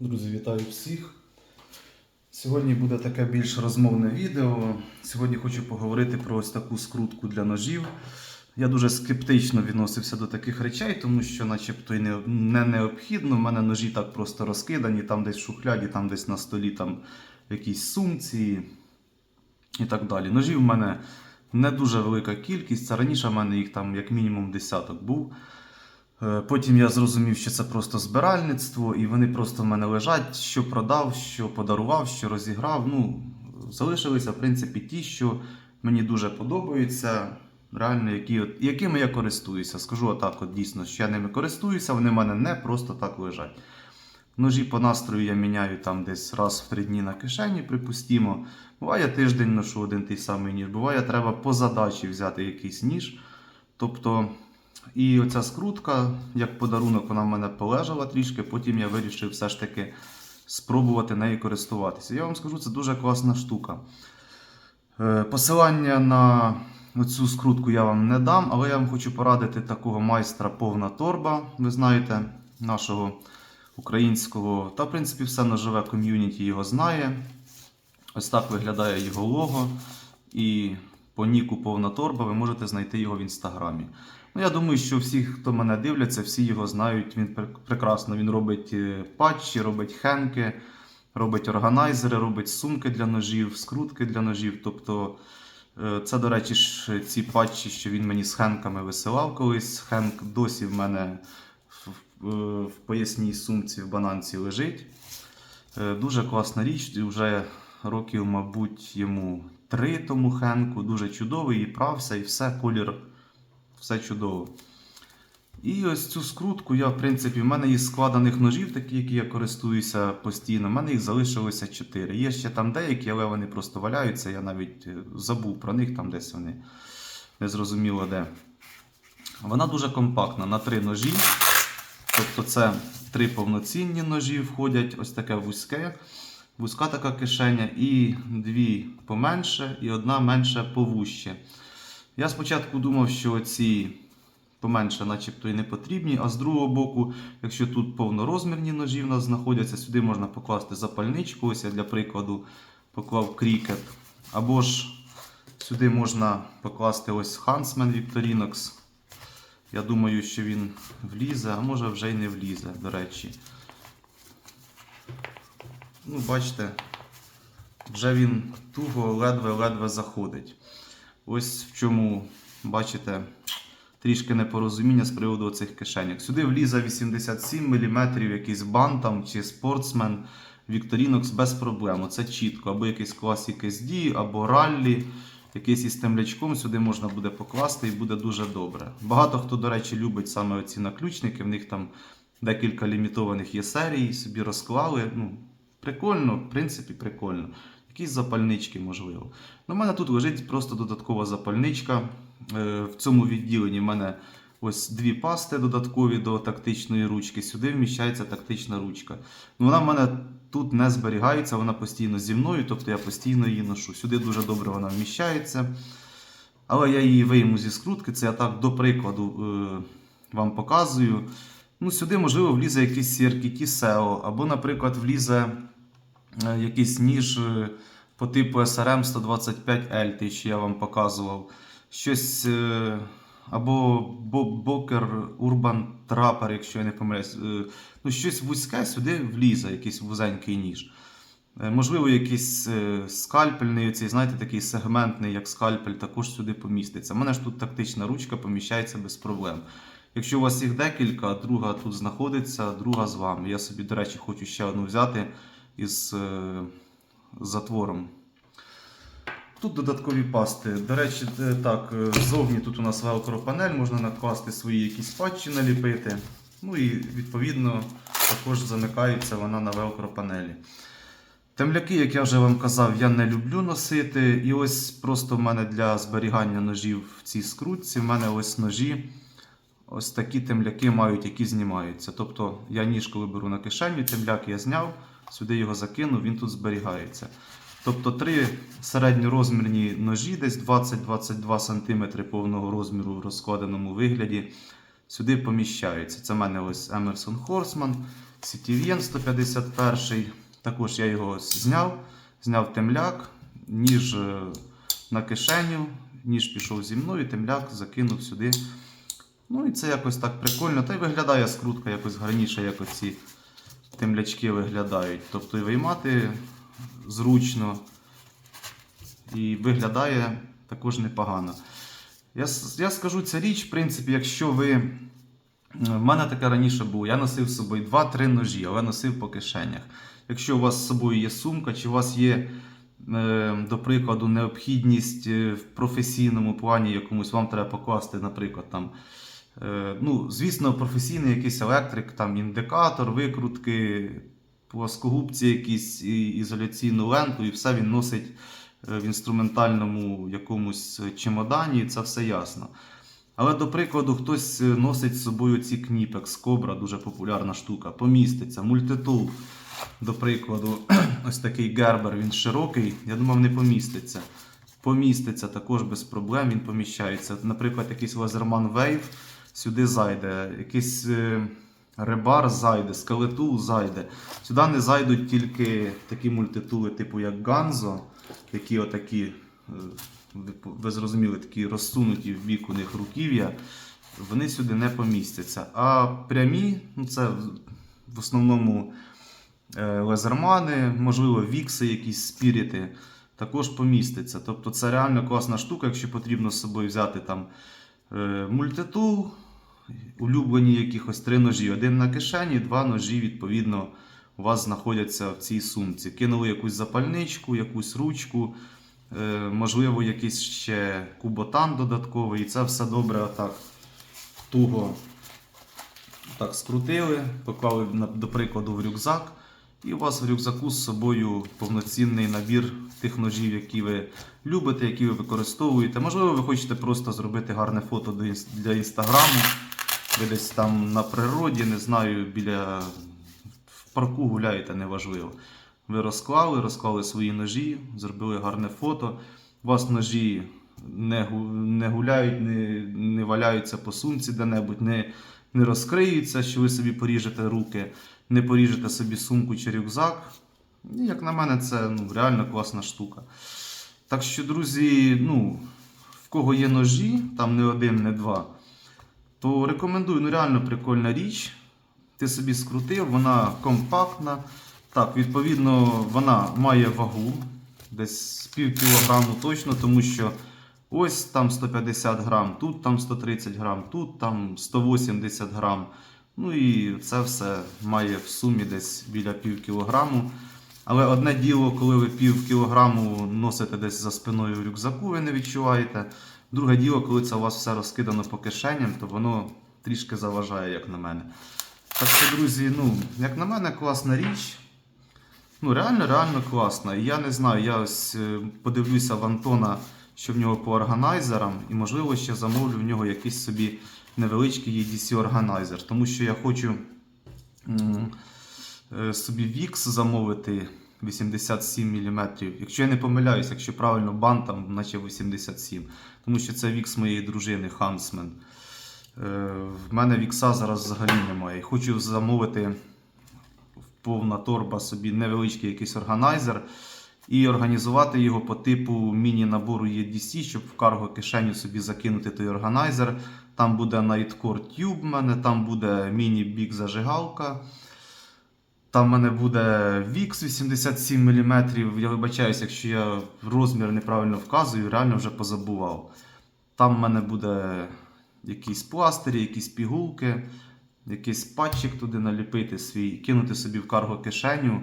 Друзі, вітаю всіх. Сьогодні буде таке більш розмовне відео. Сьогодні хочу поговорити про ось таку скрутку для ножів. Я дуже скептично відносився до таких речей, тому що, начебто, і не, не необхідно. У мене ножі так просто розкидані, там десь в шухляді, там десь на столі, там в якійсь сумці і так далі. Ножів в мене не дуже велика кількість. Це раніше в мене їх там як мінімум десяток був. Е, Потім я зрозумів, що це просто збиральництво, і вони просто в мене лежать, що продав, що подарував, що розіграв. Ну, залишилися, в принципі, ті, що мені дуже подобаються, реально, які, от- якими я користуюся. Скажу отак, от дійсно, що я ними користуюся, вони в мене не просто так лежать. Ножі по настрою я міняю там десь раз в три дні на кишені, припустімо. Буває тиждень ношу один той самий ніж, буває, треба по задачі взяти якийсь ніж. Тобто, і оця скрутка, як подарунок, вона в мене полежала трішки, потім я вирішив все ж таки спробувати нею користуватися. Я вам скажу, це дуже класна штука. Е, Посилання на цю скрутку я вам не дам, але я вам хочу порадити такого майстра повна торба, ви знаєте, нашого українського. Та, в принципі, все ножове ком'юніті його знає. Ось так виглядає його лого. І по ніку повна торба ви можете знайти його в інстаграмі. Ну, я думаю, що всі, хто мене дивляться, всі його знають. Він прекрасно. Він робить е, патчі, робить хенки, робить органайзери, робить сумки для ножів, скрутки для ножів. Тобто, е, це, до речі, ж ці патчі, що він мені з хенками висилав колись. Хенк досі в мене в, в поясній сумці в бананці лежить. Е, Дуже класна річ, вже років, мабуть, йому три тому хенку. Дуже чудовий, і прався, і все, колір, все чудово. І ось цю скрутку я, в принципі, в мене із складених ножів, такі, які я користуюся постійно, в мене їх залишилося 4. Є ще там деякі, але вони просто валяються. Я навіть е, забув про них, там десь вони не зрозуміло де. Вона дуже компактна на три ножі. Тобто це три повноцінні ножі входять, ось таке вузьке, вузька така кишеня, і дві поменше, і одна менше повуще. Я спочатку думав, що ці поменше, начебто, і не потрібні, а з другого боку, якщо тут повнорозмірні ножі в нас знаходяться, сюди можна покласти запальничку. Ось я для прикладу поклав крікет. Або ж сюди можна покласти ось Huntsman Victorinox. Я думаю, що він влізе, а може вже й не влізе, до речі. Ну, бачите, вже він туго ледве-ледве заходить. Ось в чому, бачите, трішки непорозуміння з приводу цих кишеньок. Сюди влізе 87 мм, якийсь бантам чи спортсмен Victorinox без проблем. Це чітко. Або якийсь Classic SD, або раллі. Якийсь із темлячком сюди можна буде покласти і буде дуже добре. Багато хто, до речі, любить саме ці наключники. В них там декілька лімітованих є серій, собі розклали. Ну, прикольно, в принципі, прикольно. Якісь запальнички, можливо. Ну, У мене тут лежить просто додаткова запальничка. Е, В цьому відділенні в мене ось дві пасти додаткові до тактичної ручки. Сюди вміщається тактична ручка. Ну, Вона в мене тут не зберігається, вона постійно зі мною, тобто я постійно її ношу. Сюди дуже добре вона вміщається. Але я її вийму зі скрутки, це я так до прикладу е, вам показую. Ну, Сюди, можливо, влізе якийсь CRKT SEO, або, наприклад, влізе якийсь ніж е, по типу SRM 125L, той, що я вам показував. Щось. е, Або Бокер Urban Trapper, якщо я не помиляюсь. Е, Ну, щось вузьке сюди влізе, якийсь вузенький ніж. Е, Можливо, якийсь е, скальпельний, оцей, знаєте, такий сегментний, як скальпель, також сюди поміститься. У мене ж тут тактична ручка поміщається без проблем. Якщо у вас їх декілька, друга тут знаходиться, друга з вами. Я собі, до речі, хочу ще одну взяти із е, затвором. Тут додаткові пасти. До речі, е, так, е, ззовні тут у нас велкро панель, можна накласти свої якісь патчі наліпити. Ну і відповідно також замикається вона на велкро панелі. Темляки, як я вже вам казав, я не люблю носити. І ось просто в мене для зберігання ножів в цій скрутці. В мене ось ножі. Ось такі темляки мають, які знімаються. Тобто я ніж, коли беру на кишеню, темляк я зняв, сюди його закинув, він тут зберігається. Тобто три середньорозмірні ножі, десь 20-22 см повного розміру в розкладеному вигляді, сюди поміщаються. Це в мене ось Emerson Horseman CTVN 151. Також я його зняв, зняв темляк, ніж е, на кишеню, ніж пішов зі мною, темляк закинув сюди. Ну і це якось так прикольно. Та й виглядає скрутка якось гарніше, як оці темлячки виглядають. Тобто виймати зручно і виглядає також непогано. Я, я скажу ця річ, в принципі, якщо ви. В мене таке раніше було. Я носив з собою 2-3 ножі, але носив по кишенях. Якщо у вас з собою є сумка, чи у вас є, е, до прикладу, необхідність е, в професійному плані якомусь, вам треба покласти, наприклад, там. Е, Ну, звісно, професійний якийсь електрик, там індикатор, викрутки, плоскогубці, якісь і ізоляційну ленту, і все він носить е, в інструментальному якомусь чемодані, це все ясно. Але, до прикладу, хтось е, носить з собою ці кніпекс, кобра, дуже популярна штука, поміститься, мультитул, до прикладу, ось такий гербер, він широкий, я думав, не поміститься. Поміститься також без проблем, він поміщається. Наприклад, якийсь лазерман Wave сюди зайде, якийсь е, ребар зайде, скелетул зайде. Сюди не зайдуть тільки такі мультитули, типу як Ганзо, які отакі, е, ви, зрозуміли, такі розсунуті в бік у них руків'я. Вони сюди не помістяться. А прямі, ну це в- основному е, лазермани, можливо, вікси, якісь спіріти, також поміститься. Тобто це реально класна штука, якщо потрібно з собою взяти там мультитул, улюблені якихось три ножі. Один на кишені, два ножі, відповідно, у вас знаходяться в цій сумці. Кинули якусь запальничку, якусь ручку, е, можливо, якийсь ще куботан додатковий. І це все добре отак туго так скрутили, поклали, до прикладу, в рюкзак. І у вас в рюкзаку з собою повноцінний набір тих ножів, які ви любите, які ви використовуєте. Можливо, ви хочете просто зробити гарне фото для інстаграму. Десь там на природі, не знаю, біля в парку гуляєте, неважливо. Ви розклали, розклали свої ножі, зробили гарне фото. У вас ножі не, не гуляють, не, не валяються по сумці де-небудь, не, не розкриються, що ви собі поріжете руки, не поріжете собі сумку чи рюкзак. І, Як на мене, це ну, реально класна штука. Так що, друзі, ну, в кого є ножі, там не один, не два, то рекомендую, ну реально прикольна річ. Ти собі скрутив, вона компактна. Так, відповідно, вона має вагу, десь пів кілограму точно, тому що ось там 150 грам, тут там 130 грам, тут там 180 грам. Ну і це все має в сумі десь біля пів кілограму. Але одне діло, коли ви пів кілограму носите десь за спиною рюкзаку, ви не відчуваєте. Друге діло, коли це у вас все розкидано по кишеням, то воно трішки заважає, як на мене. Так що, друзі, ну, як на мене, класна річ. Ну, реально, реально класна. І я не знаю, я ось е, подивлюся в Антона, що в нього по органайзерам, і можливо ще замовлю в нього якийсь собі невеличкий EDC органайзер. Тому що я хочу собі VIX замовити 87 мм. Якщо я не помиляюсь, якщо правильно бан там, наче 87. Тому що це VIX моєї дружини Huntsman. Е, В мене вікса зараз взагалі немає. Хочу замовити повна торба собі невеличкий якийсь органайзер і організувати його по типу міні-набору EDC, щоб в карго кишеню собі закинути той органайзер. Там буде Nightcore Tube, мене, там буде міні-бік зажигалка. Там в мене буде VIX 87 мм. Я вибачаюся, якщо я розмір неправильно вказую, реально вже позабував. Там в мене буде якісь пластирі, якісь пігулки, якийсь патчик туди наліпити свій, кинути собі в карго кишеню.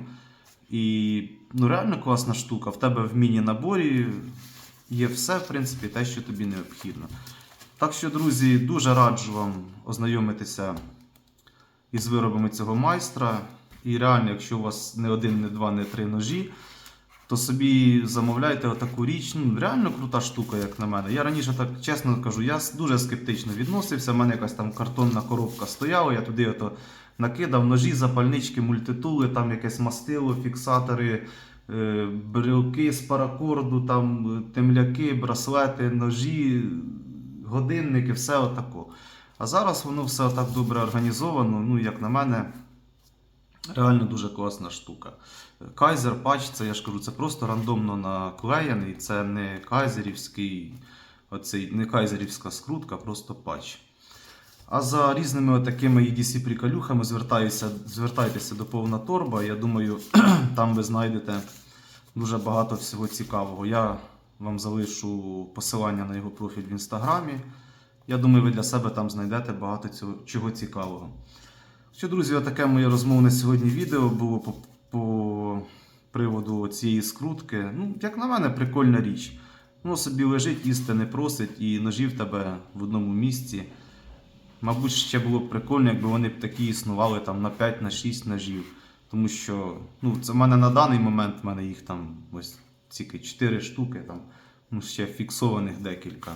І ну, реально класна штука. В тебе в міні-наборі є все, в принципі, те, що тобі необхідно. Так що, друзі, дуже раджу вам ознайомитися із виробами цього майстра. І реально, якщо у вас не один, не два, не три ножі, то собі замовляйте отаку річ. Ну, реально крута штука, як на мене. Я раніше так чесно кажу, я дуже скептично відносився. У мене якась там картонна коробка стояла, я туди ото накидав ножі, запальнички, мультитули, там якесь мастило, фіксатори, е, брелки з паракорду, там е, темляки, браслети, ножі, годинники, все отако. А зараз воно все отак добре організовано. Ну, як на мене, Реально дуже класна штука. Кайзер патч, це я ж кажу, це просто рандомно наклеєний, це не кайзерівський, оцей, не кайзерівська скрутка, просто патч. А за різними такими EDC приколюхами звертаюся, звертайтеся до повна торба. Я думаю, там ви знайдете дуже багато всього цікавого. Я вам залишу посилання на його профіль в інстаграмі. Я думаю, ви для себе там знайдете багато цього, чого цікавого. Що, друзі, таке моє розмовне сьогодні відео було по, по приводу цієї скрутки. Ну, як на мене, прикольна річ. Воно собі лежить, їсти не просить, і ножі в тебе в одному місці. Мабуть, ще було б прикольно, якби вони б такі існували там на 5 на 6 ножів. Тому що ну, це в мене на даний момент в мене їх там ось тільки 4 штуки, там, ну, ще фіксованих декілька.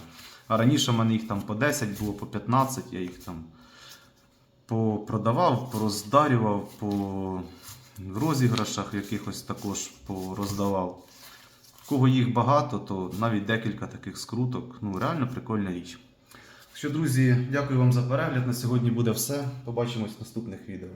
А раніше в мене їх там по 10 було, по 15, я їх там попродавав, пороздарював, по розіграшах якихось також пороздавав. Кого їх багато, то навіть декілька таких скруток. Ну, реально прикольна річ. Що, друзі, дякую вам за перегляд. На сьогодні буде все. Побачимось в наступних відео.